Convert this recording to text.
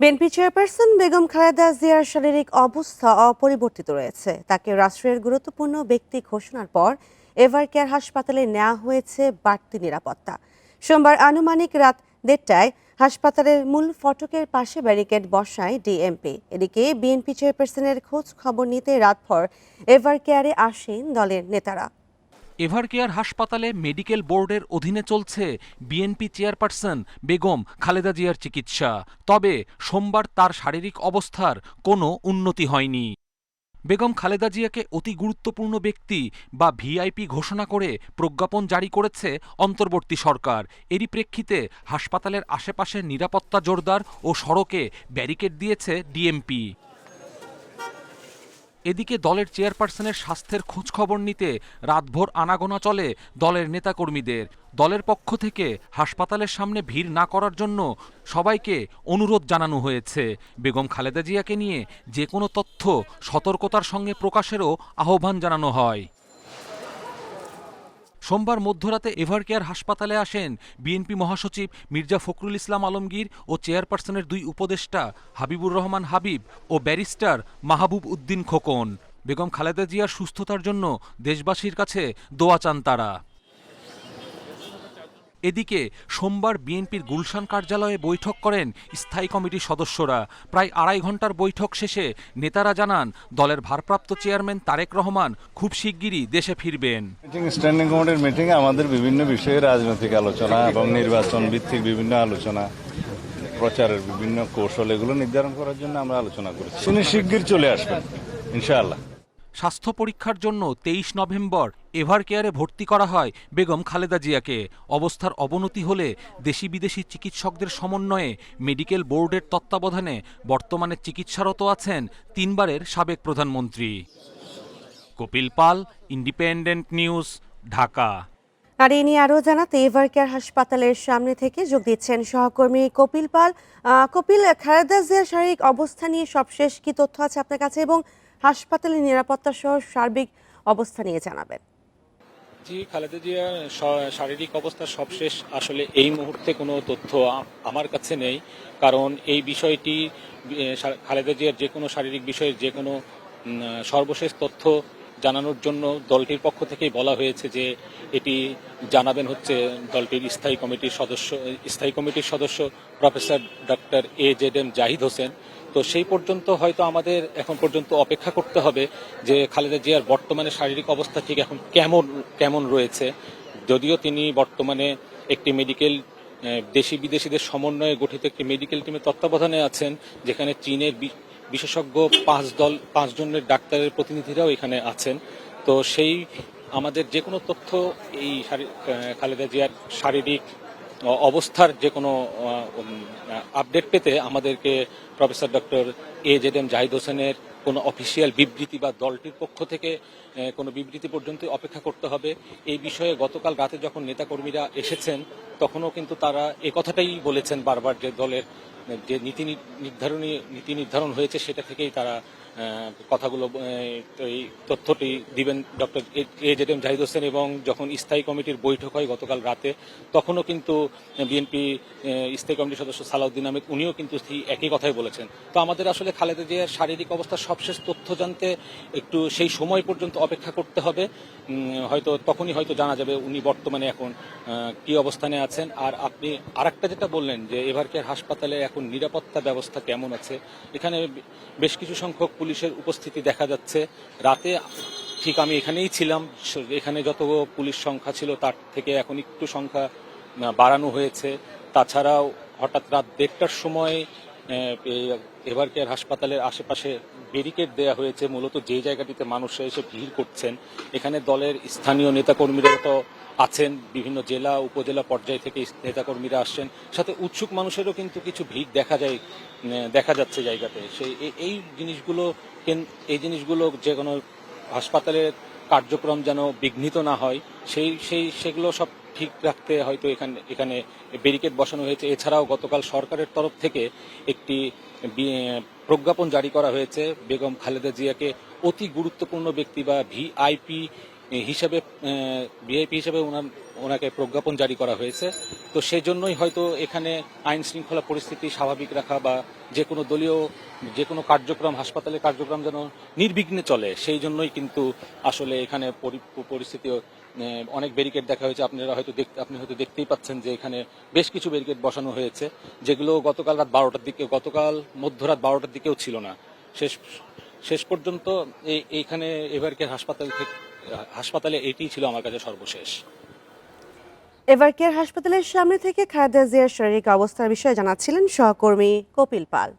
BNP chairperson Begum Khaleda জিয়ার শারীরিক অবস্থা অপরিবর্তিত রয়েছে। তাকে রাষ্ট্রের গুরুত্বপূর্ণ ব্যক্তি ঘোষণার পর এভার কেয়ার হাসপাতালে নেওয়া হয়েছে বাড়তি নিরাপত্তা। সোমবার আনুমানিক রাত দেড়টায় হাসপাতালের মূল ফটকের পাশে ব্যারিকেড বসায় ডিএমপি। এদিকে বিএনপি চেয়ারপারসনের খোঁজ খবর নিতে রাতভর এভার কেয়ারে আসেন দলের নেতারা। এভারকেয়ার হাসপাতালে মেডিকেল বোর্ডের অধীনে চলছে বিএনপি চেয়ারপারসন বেগম খালেদা জিয়ার চিকিৎসা। তবে সোমবার তার শারীরিক অবস্থার কোনো উন্নতি হয়নি। বেগম খালেদা জিয়াকে অতি গুরুত্বপূর্ণ ব্যক্তি বা ভিআইপি ঘোষণা করে প্রজ্ঞাপন জারি করেছে অন্তর্বর্তী সরকার। এরই প্রেক্ষিতে হাসপাতালের আশেপাশে নিরাপত্তা জোরদার ও সড়কে ব্যারিকেড দিয়েছে ডিএমপি। এদিকে দলের চেয়ারপারসনের স্বাস্থ্যের খোঁজখবর নিতে রাতভর আনাগোনা চলে দলের নেতাকর্মীদের। দলের পক্ষ থেকে হাসপাতালের সামনে ভিড় না করার জন্য সবাইকে অনুরোধ জানানো হয়েছে। বেগম খালেদা জিয়াকে নিয়ে যে কোনো তথ্য সতর্কতার সঙ্গে প্রকাশেরও আহ্বান জানানো হয়। সোমবার মধ্যরাতে এভারকেয়ার হাসপাতালে আসেন বিএনপি মহাসচিব মির্জা ফখরুল ইসলাম আলমগীর ও চেয়ারপারসনের দুই উপদেষ্টা হাবিবুর রহমান হাবিব ও ব্যারিস্টার মাহবুব উদ্দিন খোকন। বেগম খালেদা জিয়ার সুস্থতার জন্য দেশবাসীর কাছে দোয়া চান তারা। এদিকে সোমবার বিএনপির গুলশান কার্যালয়ে বৈঠক করেন স্থায়ী কমিটির সদস্যরা। প্রায় আড়াই ঘণ্টার বৈঠক শেষে নেতারা জানান দলের ভারপ্রাপ্ত চেয়ারম্যান তারেক রহমান খুব শিগগিরই দেশে ফিরবেন। স্ট্যান্ডিং কমিটির মিটিং আমাদের বিভিন্ন বিষয়ে রাজনৈতিক আলোচনা এবং নির্বাচন ভিত্তিক বিভিন্ন আলোচনা প্রচারের বিভিন্ন কৌশল এগুলো নির্ধারণ করার জন্য আমরা আলোচনা করেছি। তিনি শিগগির চলে আসবেন ইনশাআল্লাহ। স্বাস্থ্য পরীক্ষার জন্য তেইশ নভেম্বর এভার কেয়ারে ভর্তি করা হয় বেগম খালেদা জিয়াকে। অবস্থার অবনতি হলে দেশি বিদেশি চিকিৎসকদের সমন্বয়ে মেডিকেল বোর্ডের তত্ত্বাবধানে বর্তমানে চিকিৎসারত আছেন তিনবারের সাবেক প্রধানমন্ত্রী। Kapil Pal, Independent News, Dhaka. আর এই নিয়ে আরও জানাতে এভার কেয়ার হাসপাতালের সামনে থেকে যোগ দিচ্ছেন সহকর্মী কপিল পাল। কপিল, খালেদা জিয়ার শারীরিক অবস্থা নিয়ে সবশেষ কি তথ্য আছে আপনার কাছে? এবং হাসপাতালের নিরাপত্তা সহ সার্বিক অবস্থা নিয়ে জানাবেন। জি, খালেদা জিয়ার শ- শারীরিক অবস্থা সবশেষ আসলে এই মুহূর্তে কোনো তথ্য আমার কাছে নেই। কারণ এই বিষয়টি খালেদা জিয়ার যে কোনো শারীরিক বিষয়ের যে কোনো সর্বশেষ তথ্য জানানোর জন্য দলটির পক্ষ থেকেই বলা হয়েছে যে এটি জানাবেন হচ্ছে দলটির স্থায়ী কমিটির সদস্য, স্থায়ী কমিটির সদস্য professor doctor A Z M Zahid Hossain. তো সেই পর্যন্ত হয়তো আমাদের এখন পর্যন্ত অপেক্ষা করতে হবে যে খালেদা জিয়ার বর্তমানে শারীরিক অবস্থা ঠিক এখন কেমন কেমন রয়েছে। যদিও তিনি বর্তমানে একটি মেডিকেল দেশি বিদেশিদের সমন্বয়ে গঠিত একটি মেডিকেল টিমের তত্ত্বাবধানে আছেন, যেখানে চীনের বিশেষজ্ঞ পাঁচ দল পাঁচজনের ডাক্তারের প্রতিনিধিরাও এখানে আছেন। তো সেই আমাদের যে কোনো তথ্য এই খালেদা জিয়ার শারীরিক অবস্থার যে কোনো আপডেট পেতে আমাদেরকে professor doctor A Z M Zahid হোসেনের কোনো অফিসিয়াল বিবৃতি বা দলটির পক্ষ থেকে কোনো বিবৃতি পর্যন্ত অপেক্ষা করতে হবে। এই বিষয়ে গতকাল রাতে যখন নেতাকর্মীরা এসেছেন, তখনও কিন্তু তারা এ কথাটাই বলেছেন বারবার যে দলের, যে নীতি নির্ধারণী, নীতি নির্ধারণ হয়েছে সেটা থেকেই তারা কথাগুলো এই তথ্যটি দিবেন doctor A Z M Zahid Hossain এবং যখন স্থায়ী কমিটির বৈঠক হয় গতকাল রাতে, তখনও কিন্তু বিএনপি স্থায়ী কমিটির সদস্য সালাউদ্দিন আহমেদ, উনিও কিন্তু একই কথাই বলেছেন। তো আমাদের আসলে খালেদা জিয়ার শারীরিক অবস্থার সবশেষ তথ্য জানতে একটু সেই সময় পর্যন্ত অপেক্ষা করতে হবে। হয়তো তখনই হয়তো জানা যাবে উনি বর্তমানে এখন কি অবস্থানে আছেন। আর আপনি আরেকটা যেটা বললেন যে এভারকেয়ার হাসপাতালে এখন নিরাপত্তা ব্যবস্থা কেমন আছে, এখানে বেশ কিছু সংখ্যক পুলিশের উপস্থিতি দেখা যাচ্ছে। রাতে ঠিক আমি এখানেই ছিলাম। এখানে যত পুলিশ সংখ্যা ছিল তার থেকে এখন একটু সংখ্যা বাড়ানো হয়েছে। তাছাড়াও হঠাৎ রাত দেড়টার সময় এবার কেয়ার হাসপাতালের আশেপাশে ব্যারিকেড দেওয়া হয়েছে? মূলত যে জায়গাটিতে মানুষ এসে ভিড় করছেন, এখানে দলের স্থানীয় নেতাকর্মীরা তো আছেন, বিভিন্ন জেলা, উপজেলা পর্যায় থেকে নেতাকর্মীরা আসছেন, সাথে উৎসুক মানুষেরও কিন্তু কিছু ভিড় দেখা যায় দেখা যাচ্ছে জায়গাতে। সেই এই জিনিসগুলো এই জিনিসগুলো যে কোনো হাসপাতালের কার্যক্রম যেন বিঘ্নিত না হয়, সেই সেই সেগুলো সব ঠিক রাখতে হয়তো এখানে এখানে ব্যারিকেড বসানো হয়েছে। এছাড়াও গতকাল সরকারের তরফ থেকে একটি প্রজ্ঞাপন জারি করা হয়েছে। বেগম খালেদা জিয়াকে অতি গুরুত্বপূর্ণ ব্যক্তি বা ভিআইপি হিসেবে ভিআইপি হিসেবে ওনার, ওনাকে প্রজ্ঞাপন জারি করা হয়েছে। তো সেজন্যই হয়তো এখানে আইন শৃঙ্খলা পরিস্থিতি স্বাভাবিক রাখা বা যে কোনো দলীয় যে কোনো কার্যক্রম, হাসপাতালের কার্যক্রম যেন নির্বিঘ্নে চলে সেই জন্যই কিন্তু আসলে এখানে পরি- পরিস্থিতি অনেক ব্যারিকেড দেখা হয়েছে। আপনারা হয়তো দেখতে আপনি হয়তো দেখতেই পাচ্ছেন যে এখানে বেশ কিছু ব্যারিকেড বসানো হয়েছে, যেগুলো গতকাল রাত বারোটার দিকে, গতকাল মধ্যরাত বারোটার দিকেও ছিল না। শেষ শেষ পর্যন্ত এই এইখানে এবারকের হাসপাতাল থেকে, হাসপাতালে এটিই ছিল আমার কাছে সর্বশেষ। এভারকেয়ার হাসপাতালের সামনে থেকে খালেদা জিয়ার শারীরিক অবস্থার বিষয়ে জানাচ্ছিলেন সহকর্মী কপিল পাল।